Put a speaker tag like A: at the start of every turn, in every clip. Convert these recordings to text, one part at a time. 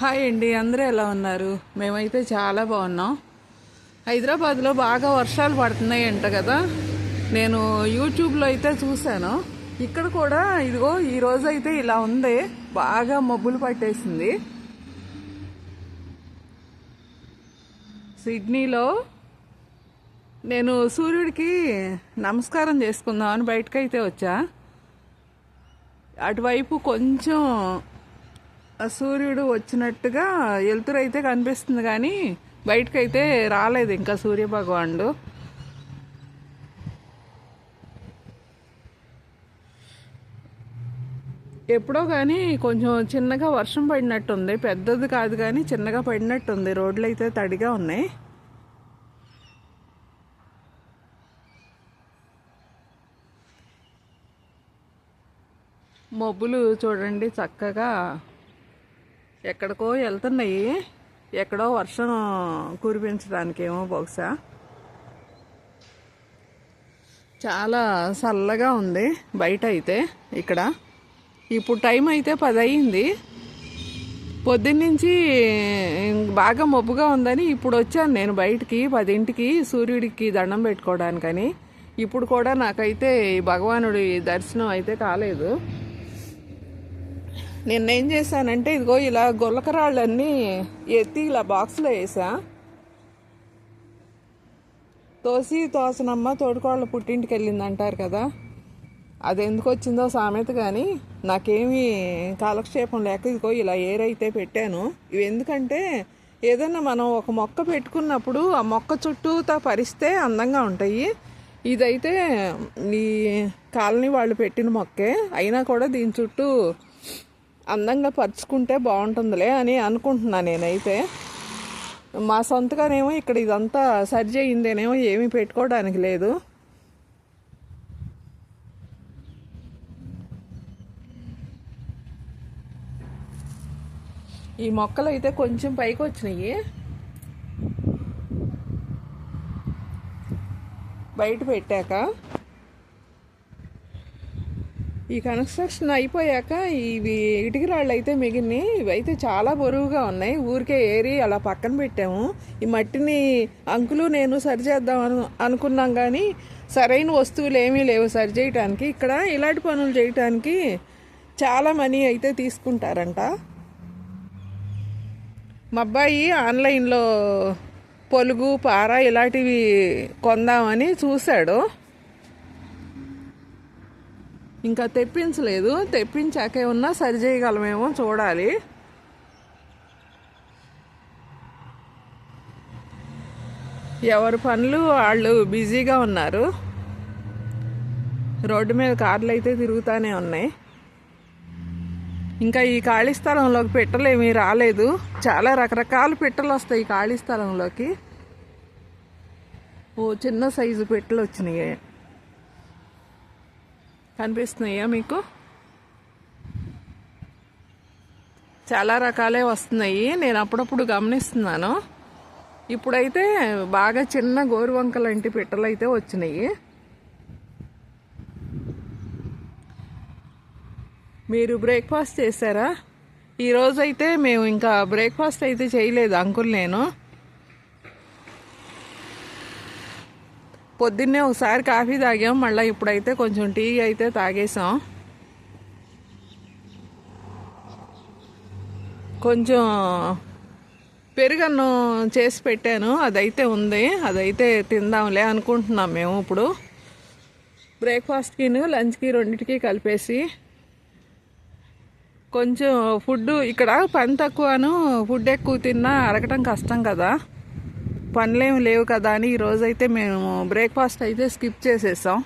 A: Hi అండి అందరూ ఎలా ఉన్నారు? మేమైతే చాలా బాగున్నాం. హైదరాబాద్లో బాగా వర్షాలు పడుతున్నాయి అంట కదా? నేను యూట్యూబ్లో అయితే చూశాను. ఇక్కడ కూడా ఇదిగో ఈరోజు అయితే ఇలా ఉంది. బాగా మబ్బులు పట్టేసింది. సిడ్నీలో నేను సూర్యుడికి నమస్కారం చేసుకుందామని బయటకైతే వచ్చా. అటువైపు కొంచెం సూర్యుడు వచ్చినట్టుగా వెలుతురు అయితే కనిపిస్తుంది కానీ బయటకైతే రాలేదు ఇంకా సూర్య భగవానుడు ఎప్పుడో కానీ కొంచెం చిన్నగా వర్షం పడినట్టుంది. పెద్దది కాదు కానీ చిన్నగా పడినట్టుంది. రోడ్లు అయితే తడిగా ఉన్నాయి. మబ్బులు చూడండి చక్కగా. ఎక్కడికో వెళ్తున్నాయి. ఎక్కడో వర్షం కురిపించడానికేమో బహుశా. చాలా చల్లగా ఉంది బయట అయితే ఇక్కడ. ఇప్పుడు టైం అయితే పది అయింది పొద్దున్నుంచి బాగా మబ్బుగా ఉందని ఇప్పుడు వచ్చాను నేను బయటికి పదింటికి సూర్యుడికి దండం పెట్టుకోవడానికని. ఇప్పుడు కూడా నాకైతే ఈ భగవానుడి దర్శనం అయితే కాలేదు. నిన్నేం చేశానంటే ఇదిగో ఇలా గొల్లకరాళ్ళన్నీ ఎత్తి ఇలా బాక్స్లో వేసా. తోసి తోసనమ్మ తోడుకోళ్ళ పుట్టింటికి వెళ్ళింది అంటారు కదా. అది ఎందుకు వచ్చిందో సామెత కానీ నాకేమీ కాలక్షేపం లేక ఇదిగో ఇలా ఏరైతే పెట్టాను. ఇవి ఎందుకంటే ఏదైనా మనం ఒక మొక్క పెట్టుకున్నప్పుడు ఆ మొక్క చుట్టూతో పరిస్తే అందంగా ఉంటాయి. ఇదైతే ఈ కాలనీ వాళ్ళు పెట్టిన మొక్కే. అయినా కూడా దీని చుట్టూ అందంగా పరుచుకుంటే బాగుంటుందిలే అని అనుకుంటున్నాను నేనైతే. మా సొంతగానేమో ఇక్కడ ఇదంతా సరి చేయిందేనేమో ఏమీ పెట్టుకోవడానికి లేదు. ఈ మొక్కలు అయితే కొంచెం పైకి వచ్చినాయి బయట పెట్టాక ఈ కన్స్ట్రక్షన్ అయిపోయాక ఇవి ఇటుక రాళ్ళు అయితే మిగిలినాయి ఇవైతే చాలా బరువుగా ఉన్నాయి. ఊరికే ఏరి అలా పక్కన పెట్టాము. ఈ మట్టిని అంకులు నేను సరిచేద్దాం అను అనుకున్నాం కానీ సరైన వస్తువులు ఏమీ లేవు సరి చేయటానికి. ఇక్కడ ఇలాంటి పనులు చేయటానికి చాలా మనీ అయితే తీసుకుంటారంట. మా అబ్బాయి ఆన్లైన్లో పొలుగు పార ఇలాంటివి కొందామని చూశాడు. ఇంకా తెప్పించలేదు. తెప్పించాకే ఉన్నా సరి చేయగలమేమో చూడాలి. ఎవరి పనులు వాళ్ళు బిజీగా ఉన్నారు. రోడ్డు మీద కార్లు అయితే తిరుగుతూనే ఉన్నాయి. ఇంకా ఈ ఖాళీ స్థలంలోకి పిట్టలు ఏమీ రాలేదు. చాలా రకరకాల పెట్టలు వస్తాయి ఈ ఖాళీ స్థలంలోకి. ఓ చిన్న సైజు పెట్టలు వచ్చినాయి. కనిపిస్తున్నాయా మీకు? చాలా రకాలే వస్తున్నాయి. నేను అప్పుడప్పుడు గమనిస్తున్నాను. ఇప్పుడైతే బాగా చిన్న గోరువంక లాంటి పిట్టలు అయితే వచ్చినాయి. మీరు బ్రేక్ఫాస్ట్ చేశారా? ఈరోజైతే మేము ఇంకా బ్రేక్ఫాస్ట్ అయితే చేయలేదు అంకుల్ నేను. పొద్దున్నే ఒకసారి కాఫీ తాగాం మళ్ళీ ఇప్పుడైతే కొంచెం టీ అయితే తాగేసాం. కొంచెం పెరుగన్నం చేసి పెట్టాను అదైతే ఉంది అదైతే తిందాంలే అనుకుంటున్నాం మేము ఇప్పుడు. బ్రేక్ఫాస్ట్కి లంచ్కి రెండింటికి కలిపేసి కొంచెం ఫుడ్ ఇక్కడ పని తక్కువను ఫుడ్ ఎక్కువ తిన్నా అరగటం కష్టం కదా. పనులేమి లేవు కదా అని ఈరోజైతే మేము బ్రేక్ఫాస్ట్ అయితే స్కిప్ చేసేసాం.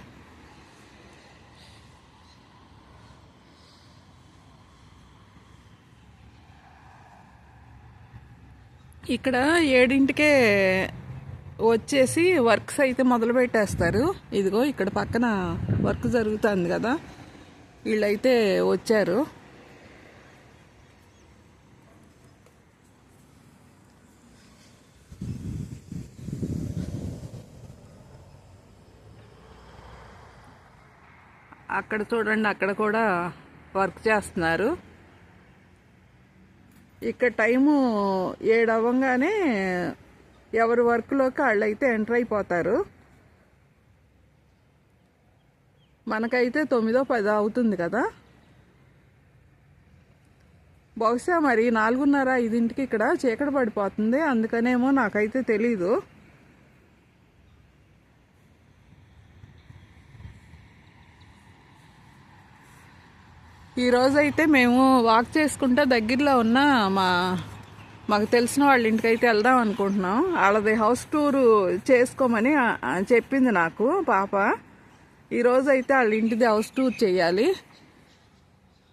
A: ఇక్కడ ఏడింటికే వచ్చేసి వర్క్స్ అయితే మొదలు పెట్టేస్తారు. ఇదిగో ఇక్కడ పక్కన వర్క్ జరుగుతుంది కదా. వీళ్ళైతే వచ్చారు. అక్కడ చూడండి అక్కడ కూడా వర్క్ చేస్తున్నారు. ఇక్కడ టైము ఏడు అవ్వగానే ఎవరి వర్క్లోకి వాళ్ళు అయితే ఎంటర్ అయిపోతారు. మనకైతే తొమ్మిదో పదో అవుతుంది కదా. బహుశా మరి నాలుగున్నర ఐదింటికి ఇక్కడ చీకటి పడిపోతుంది అందుకనేమో నాకైతే తెలీదు. ఈరోజైతే మేము వాక్ చేసుకుంటూ దగ్గరలో ఉన్న మా మాకు తెలిసిన వాళ్ళ ఇంటికైతే వెళ్దాం అనుకుంటున్నాం. వాళ్ళది హౌస్ టూరు చేసుకోమని చెప్పింది నాకు పాప. ఈరోజు అయితే వాళ్ళ ఇంటిది హౌస్ టూర్ చేయాలి.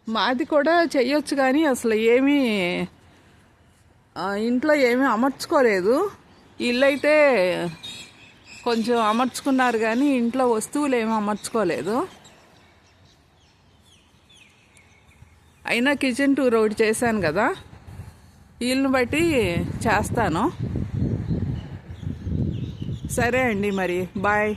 A: మాది కూడా చెయ్యొచ్చు కానీ అసలు ఏమీ ఇంట్లో ఏమీ అమర్చుకోలేదు. ఇల్లు అయితే కొంచెం అమర్చుకున్నారు కానీ ఇంట్లో వస్తువులు ఏమీ అమర్చుకోలేదు. అయినా కిచెన్ టూర్ ఒకటి చేశాను కదా. వీళ్ళని బట్టి చేస్తాను. సరే అండి మరి. బాయ్.